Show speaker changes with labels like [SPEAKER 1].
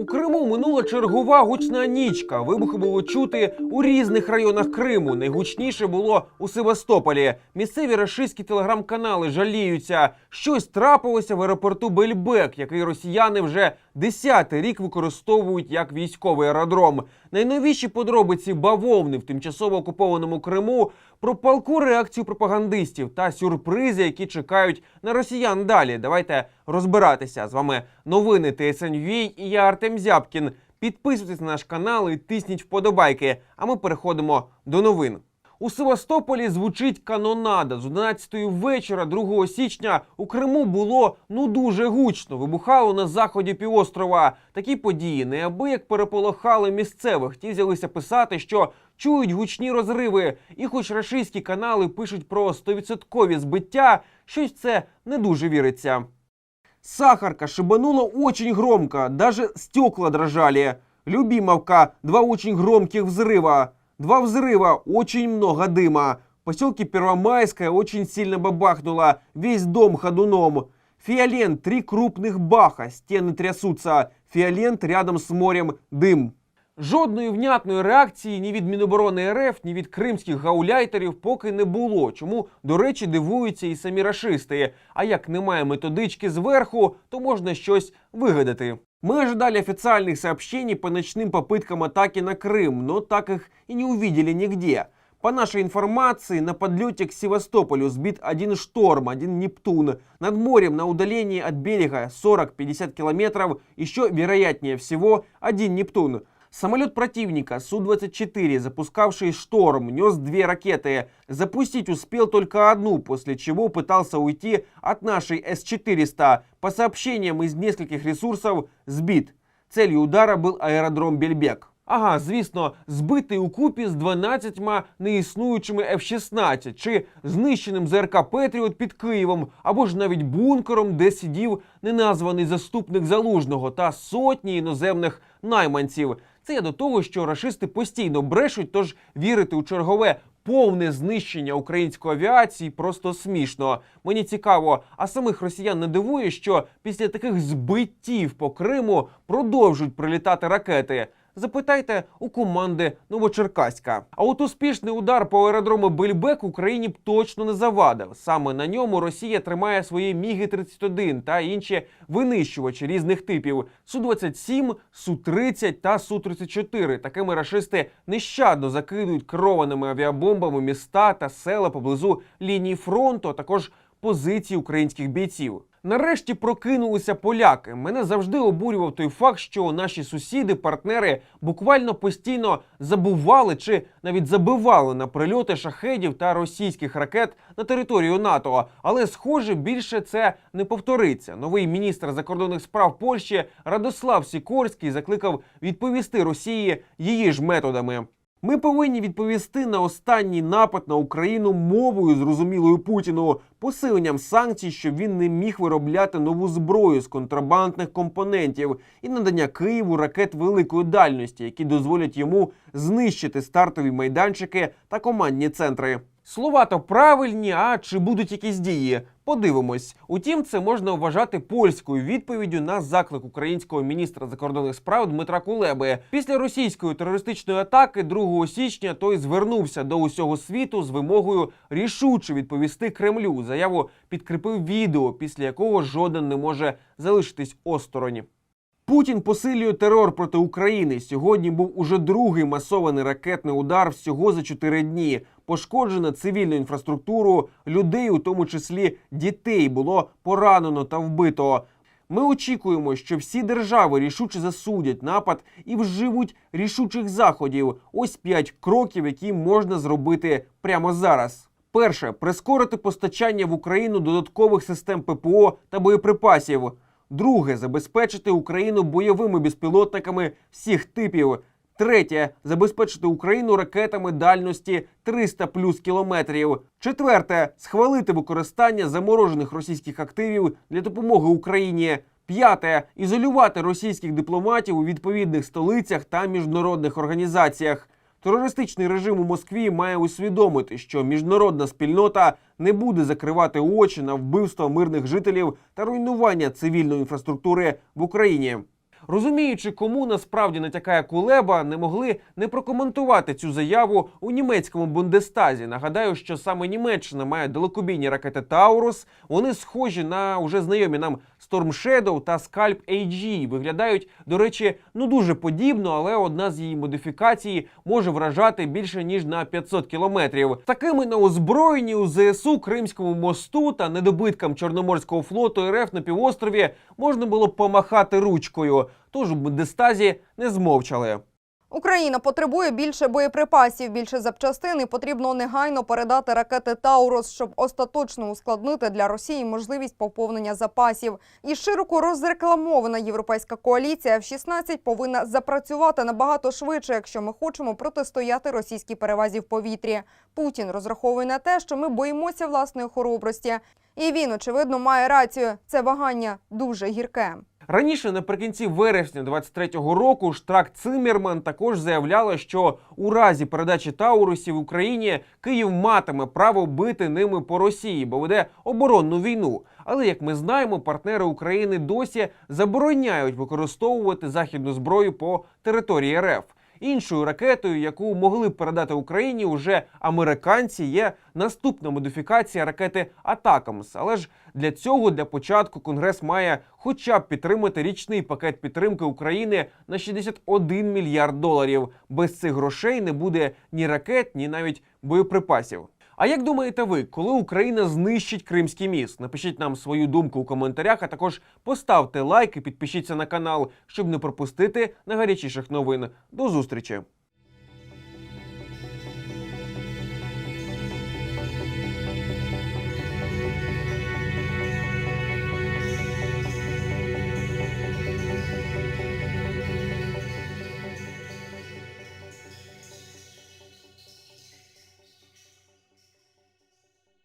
[SPEAKER 1] У Криму минула чергова гучна нічка. Вибухи було чути у різних районах Криму. Найгучніше було у Севастополі. Місцеві рашистські телеграм-канали жаліються. Щось трапилося в аеропорту Бельбек, який росіяни вже десятий рік використовують як військовий аеродром. Найновіші подробиці бавовни в тимчасово окупованому Криму про палку реакцію пропагандистів та сюрпризи, які чекають на росіян далі. Давайте розбиратися з вами. Новини ТСНЮА і я Артем Зябкін. Підписуйтесь на наш канал і тисніть вподобайки. А ми переходимо до новин. У Севастополі звучить канонада. З 11-ї вечора, 2 січня, у Криму було ну дуже гучно. Вибухало на заході півострова. Такі події неабияк переполохали місцевих. Ті взялися писати, що чують гучні розриви. І хоч рашистські канали пишуть про 100% збиття, щось це не дуже віриться. Сахарка шибанула очень громко, даже стекла дрожали. Любимовка, два очень громких взрыва. Два взрыва, очень много дыма. В поселке Первомайское очень сильно бабахнуло, весь дом ходуном. Фиолент, три крупных баха, стены трясутся. Фиолент рядом с морем, дым. Жодної внятної реакції ні від Міноборони РФ, ні від кримських гауляйтерів поки не було. Чому, до речі, дивуються і самі рашисти. А як немає методички зверху, то можна щось вигадати. Мы ожидали официальных сообщений по ночным попыткам атаки на Крым, но так их и не увидели нигде. По нашей информации, на подлете к Севастополю сбит один шторм, один Нептун. Над морем на удалении от берега 40-50 километров, еще вероятнее всего, один Нептун. Самолет противника Су-24, запускавший шторм, нес две ракеты. Запустить успел только одну, после чего пытался уйти от нашей С-400. По сообщениям из нескольких ресурсов, сбит. Целью удара был аеродром Бельбек. Ага, звісно, збитий у купі з 12 неіснуючими F-16 чи знищеним ЗРК Петріот під Києвом, або ж навіть бункером, де сидів неназваний заступник залужного та сотні іноземних найманців. Це я до того, що рашисти постійно брешуть, тож вірити у чергове повне знищення української авіації просто смішно. Мені цікаво, а самих росіян не дивує, що після таких збиттів по Криму продовжують прилітати ракети. Запитайте у команди Новочеркаська. А от успішний удар по аеродрому Бельбек Україні б точно не завадив. Саме на ньому Росія тримає свої Міги 31 та інші винищувачі різних типів: Су-27, Су-30 та Су-34. Такими рашисти нещадно закидують керованими авіабомбами міста та села поблизу лінії фронту, а також позиції українських бійців. Нарешті прокинулися поляки. Мене завжди обурював той факт, що наші сусіди, партнери буквально постійно забували чи навіть забивали на прильоти шахедів та російських ракет на територію НАТО. Але, схоже, більше це не повториться. Новий міністр закордонних справ Польщі Радослав Сікорський закликав відповісти Росії її ж методами. Ми повинні відповісти на останній напад на Україну мовою зрозумілою Путіну, посиленням санкцій, щоб він не міг виробляти нову зброю з контрабандних компонентів і надання Києву ракет великої дальності, які дозволять йому знищити стартові майданчики та командні центри. Слова то правильні, а чи будуть якісь дії? Подивимось. Утім, це можна вважати польською відповіддю на заклик українського міністра закордонних справ Дмитра Кулеби. Після російської терористичної атаки 2 січня той звернувся до усього світу з вимогою рішуче відповісти Кремлю. Заяву підкріпив відео, після якого жоден не може залишитись осторонь. Путін посилює терор проти України. Сьогодні був уже другий масований ракетний удар всього за чотири дні. Пошкоджено цивільну інфраструктуру, людей, у тому числі дітей, було поранено та вбито. Ми очікуємо, що всі держави рішуче засудять напад і вживуть рішучих заходів. Ось п'ять кроків, які можна зробити прямо зараз. Перше прискорити постачання в Україну додаткових систем ППО та боєприпасів. Друге забезпечити Україну бойовими безпілотниками всіх типів. Третє забезпечити Україну ракетами дальності 300 плюс кілометрів. Четверте схвалити використання заморожених російських активів для допомоги Україні. П'яте ізолювати російських дипломатів у відповідних столицях та міжнародних організаціях. Терористичний режим у Москві має усвідомити, що міжнародна спільнота не буде закривати очі на вбивство мирних жителів та руйнування цивільної інфраструктури в Україні. Розуміючи, кому насправді натякає Кулеба, не могли не прокоментувати цю заяву у німецькому Бундестазі. Нагадаю, що саме Німеччина має далекобійні ракети Таурус. Вони схожі на уже знайомі нам Storm Shadow та Scalp AG. Виглядають, до речі, ну дуже подібно, але одна з її модифікацій може вражати більше ніж на 500 кілометрів. Такими на озброєнні у ЗСУ Кримському мосту та недобиткам Чорноморського флоту РФ на півострові можна було помахати ручкою. Тож у Бундестазі не змовчали.
[SPEAKER 2] Україна потребує більше боєприпасів, більше запчастин і потрібно негайно передати ракети Таурус, щоб остаточно ускладнити для Росії можливість поповнення запасів. І широко розрекламована європейська коаліція F-16 повинна запрацювати набагато швидше, якщо ми хочемо протистояти російській перевазі в повітрі. Путін розраховує на те, що ми боїмося власної хоробрості. І він, очевидно, має рацію. Це вагання дуже гірке.
[SPEAKER 1] Раніше, наприкінці вересня 23-го року, Штрак Циммерман також заявляла, що у разі передачі Таурусів Україні Київ матиме право бити ними по Росії, бо веде оборонну війну. Але як ми знаємо, партнери України досі забороняють використовувати західну зброю по території РФ. Іншою ракетою, яку могли б передати Україні, уже американці є наступна модифікація ракети Атакамс. Але ж для цього для початку Конгрес має хоча б підтримати річний пакет підтримки України на 61 мільярд доларів. Без цих грошей не буде ні ракет, ні навіть боєприпасів. А як думаєте ви, коли Україна знищить Кримський міст? Напишіть нам свою думку у коментарях, а також поставте лайк і підпишіться на канал, щоб не пропустити найгарячіших новин. До зустрічі!